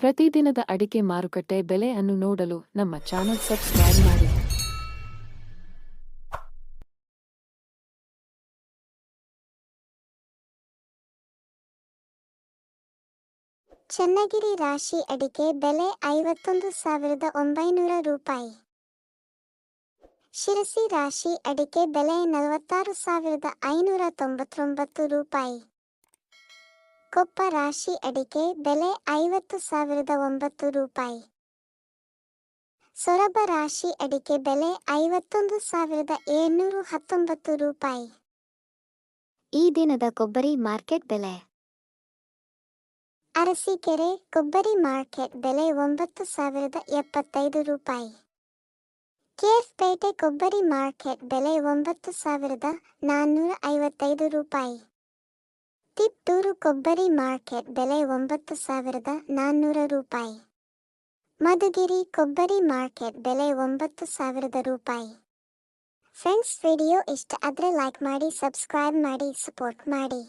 ಪ್ರತಿದಿನದ ಅಡಿಕೆ ಮಾರುಕಟ್ಟೆ ಬೆಲೆ ಅನ್ನು ನೋಡಲು ನಮ್ಮ ಚಾನೆಲ್ ಸಬ್ಸ್ಕ್ರೈಬ್ ಮಾಡಿ. ಚನ್ನಗಿರಿ ರಾಶಿ ಅಡಿಕೆ ಬೆಲೆ ಐವತ್ತೊಂದು ಸಾವಿರದ ಒಂಬೈನೂರ ರೂಪಾಯಿ. ಶಿರಸಿ ರಾಶಿ ಅಡಿಕೆ ಬೆಲೆ ನಲವತ್ತಾರು ಸಾವಿರದ ಐನೂರ ತೊಂಬತ್ತೊಂಬತ್ತು ರೂಪಾಯಿ. ಕೊಪ್ಪ ರಾಶಿ ಅಡಿಕೆ ಬೆಲೆ ಐವತ್ತು ಸಾವಿರದ ಒಂಬತ್ತು ರೂಪಾಯಿ. ಸೊರಬ ರಾಶಿ ಅಡಿಕೆ ಬೆಲೆ ಐವತ್ತೊಂದು ಸಾವಿರದ ಏಳ್ನೂರು ಹತ್ತೊಂಬತ್ತು ರೂಪಾಯಿ. ಈ ದಿನದ ಕೊಬ್ಬರಿ ಮಾರ್ಕೆಟ್ ಬೆಲೆ. ಅರಸೀಕೆರೆ ಕೊಬ್ಬರಿ ಮಾರ್ಕೆಟ್ ಬೆಲೆ ಒಂಬತ್ತು ಸಾವಿರದ ಎಪ್ಪತ್ತೈದು ರೂಪಾಯಿ. ಕೇರ್ಪೇಟೆ ಕೊಬ್ಬರಿ ಮಾರ್ಕೆಟ್ ಬೆಲೆ ಒಂಬತ್ತು ಸಾವಿರದ ನಾನ್ನೂರ ಐವತ್ತೈದು ರೂಪಾಯಿ. ತಿಪ್ಟೂರು ಕೊಬ್ಬರಿ ಮಾರ್ಕೆಟ್ ಬೆಲೆ ಒಂಬತ್ತು ಸಾವಿರದ ನಾನ್ನೂರ ರೂಪಾಯಿ. ಮಧುಗಿರಿ ಕೊಬ್ಬರಿ ಮಾರ್ಕೆಟ್ ಬೆಲೆ ಒಂಬತ್ತು ಸಾವಿರದ ರೂಪಾಯಿ. ಫ್ರೆಂಡ್ಸ್, ವಿಡಿಯೋ ಇಷ್ಟ ಆದರೆ ಲೈಕ್ ಮಾಡಿ ಸಬ್ಸ್ಕ್ರೈಬ್ ಮಾಡಿ ಸಪೋರ್ಟ್ ಮಾಡಿ.